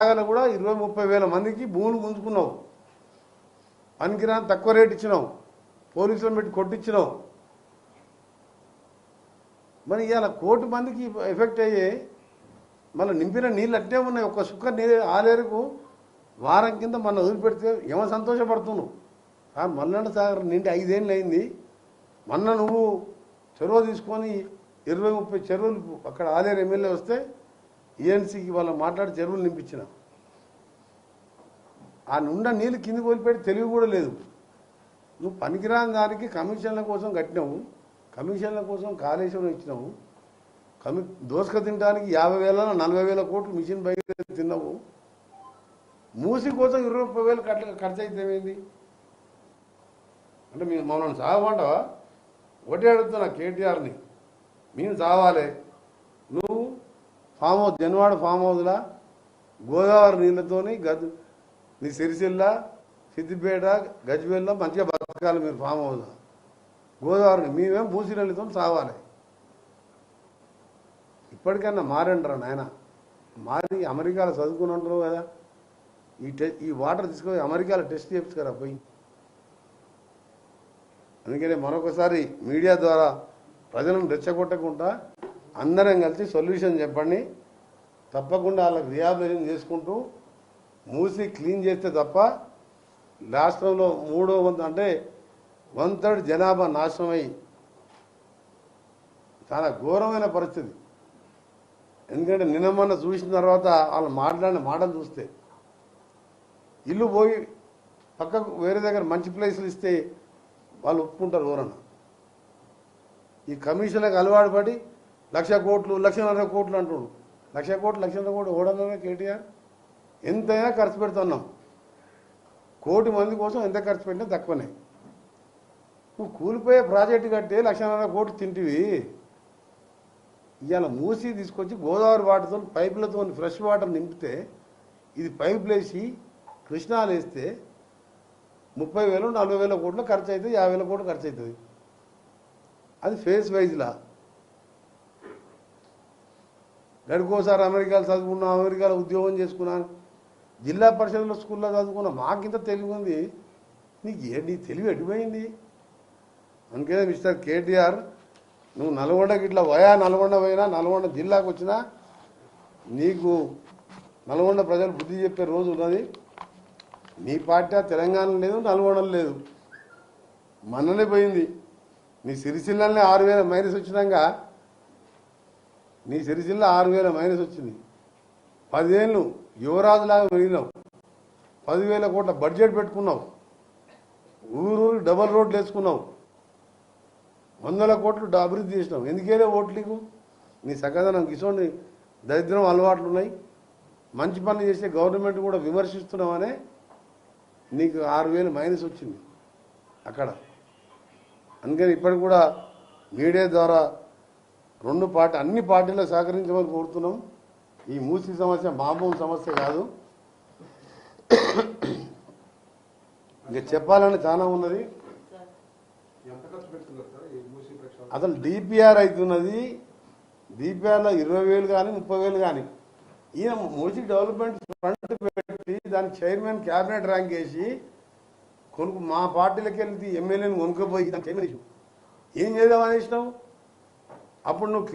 కాగానే కూడా ఇరవై ముప్పై వేల మందికి భూములు గుంజుకున్నావు. పనికిరాని తక్కువ రేట్ ఇచ్చినావు. పోలీసులను పెట్టి కొట్టించినావు. మరి ఇవాళ కోటి మందికి ఎఫెక్ట్ అయ్యే మళ్ళీ నింపిన నీళ్ళు అట్టే ఉన్నాయి. ఒక్క సుక్క నీరు ఆలేరుకు వారం కింద మన వదిలిపెడితే ఏమో సంతోషపడుతున్నావు. ఆ మల్లన్న సాగర్ నిండి ఐదేళ్ళు అయింది. మొన్న నువ్వు చెరువు తీసుకొని ఇరవై ముప్పై చెరువులు అక్కడ ఆలేరు ఎమ్మెల్యే వస్తే ఏఎన్సీకి వాళ్ళ మాట్లాడి చెరువులు నింపించిన. ఆ నుండ నీళ్ళు కిందికి కోల్పోయి తెలివి కూడా లేదు. నువ్వు పనికిరాని దానికి కమిషన్ల కోసం కట్టినావు కమిషన్ల కోసం కాళేశ్వరం ఇచ్చినావు కమి దోసక తినడానికి యాభై వేల నలభై వేల కోట్లు మిషన్ బయట తిన్నావు. మూసి కోసం ఇరవై ముప్పై వేలు కట్ట ఖర్చు అయితే ఏమైంది? అంటే మేము మమ్మల్ని సాగమంటావా ఒకటే అడుగుతున్నా కేటీఆర్ని. మేము చావాలి. నువ్వు ఫామ్ హౌస్ జన్వాడ ఫామ్ హౌస్లా గోదావరి నీళ్ళతోని గజ్ మీ సిరిసిల్ల సిద్దిపేట గజ్వేల్లో మంచిగా బతకాలి మీరు ఫామ్ హౌస్ గోదావరిని మేమేం పూసి సావాలి. చావాలి ఇప్పటికన్నా మారంటారా నాయన. మారి అమెరికాలో చదువుకుని ఉంటారు కదా. ఈ టె ఈ వాటర్ తీసుకొని అమెరికాలో టెస్ట్ చేయించుకరా పోయి. అందుకనే మరొకసారి మీడియా ద్వారా ప్రజలను రెచ్చగొట్టకుండా అందరం కలిసి సొల్యూషన్ చెప్పండి. తప్పకుండా వాళ్ళకి రిహాబిలిటేషన్ చేసుకుంటూ మూసి క్లీన్ చేస్తే తప్ప రాష్ట్రంలో మూడో వంతు అంటే వన్ థర్డ్ జనాభా నాశనమై చాలా ఘోరమైన పరిస్థితి. ఎందుకంటే నిన్న మొన్న చూసిన తర్వాత వాళ్ళు మాట్లాడిన మాటలు చూస్తే ఇల్లు పోయి పక్కకు వేరే దగ్గర మంచి ప్లేసులు ఇస్తే వాళ్ళు ఒప్పుకుంటారు ఎవరన్నా ఈ కమిషన్లకు అలవాటు పడి లక్ష కోట్లు లక్షన్నర కోట్లు అంటుండు. లక్ష కోట్లు లక్షన్నర కోట్లు ఓడన్నా కేటీఆర్? ఎంతైనా ఖర్చు పెడుతున్నాం. కోటి మంది కోసం ఎంత ఖర్చు పెట్టినా తక్కువనే. నువ్వు కూలిపోయే ప్రాజెక్టు కట్టే లక్షన్నర కోట్లు తింటివి. ఇవాళ మూసి తీసుకొచ్చి గోదావరి వాటర్తో పైపులతో ఫ్రెష్ వాటర్ నింపితే ఇది పైపులు వేసి కృష్ణాలు వేస్తే ముప్పై వేలు నలభై వేల కోట్లు ఖర్చు అవుతుంది యాభై వేల కోట్లు ఖర్చు అవుతుంది అది ఫేస్ వైజ్లా. గడికోసారి అమెరికాలో చదువుకున్నా అమెరికాలో ఉద్యోగం చేసుకున్నాను జిల్లా పరిషత్లో స్కూల్లో చదువుకున్నా మాకింత తెలివి ఉంది. నీకు ఏంటి? తెలివి ఎడిపోయింది అందుకే మిస్టర్ కేటీఆర్ నువ్వు నల్గొండకి ఇట్లా వయా నల్గొండ పోయినా నల్గొండ జిల్లాకు వచ్చినా నీకు నల్గొండ ప్రజలు బుద్ధి చెప్పే రోజు ఉన్నది. నీ పార్టీ తెలంగాణ లేదు నల్గొండ లేదు. మననే పోయింది. నీ సిరిసిల్లనే ఆరు వేల మైనస్ వచ్చినాక నీ సిరిసిల్ల ఆరు వేల మైనస్ వచ్చింది. పదివేలు యువరాజులాగా పెరిగినావు పదివేల కోట్ల బడ్జెట్ పెట్టుకున్నావు. ఊరూరు డబల్ రోడ్లు వేసుకున్నావు. వందల కోట్లు అభివృద్ధి చేసినావు. ఎందుకేలే ఓట్లు నీ సగదనం కిషోని దరిద్రం అలవాట్లు ఉన్నాయి మంచి పనులు చేసే గవర్నమెంట్ కూడా విమర్శిస్తున్నామనే నీకు ఆరు వేలు మైనస్ వచ్చింది. అక్కడ. అందుకని ఇప్పటికి కూడా మీడియా ద్వారా రెండు పార్టీ అన్ని పార్టీలు సహకరించమని కోరుతున్నాం. ఈ మూసి సమస్య మామూలు సమస్య కాదు. ఇంకా చెప్పాలని చాలా ఉన్నది. అసలు డిపిఆర్ అవుతున్నది డిపిఆర్లో ఇరవై వేలు కానీ ముప్పై వేలు కానీ ఈయన మూసి డెవలప్మెంట్ ఫండ్ పెట్టి దానికి చైర్మన్ క్యాబినెట్ ర్యాంక్ వేసి కొనుక్కు మా పార్టీలకి వెళ్ళి ఎమ్మెల్యేని కొనుక్కపోయి దానికి చైర్మన్. ఏం చేద్దామని ఇష్టం అప్పుడు నువ్వు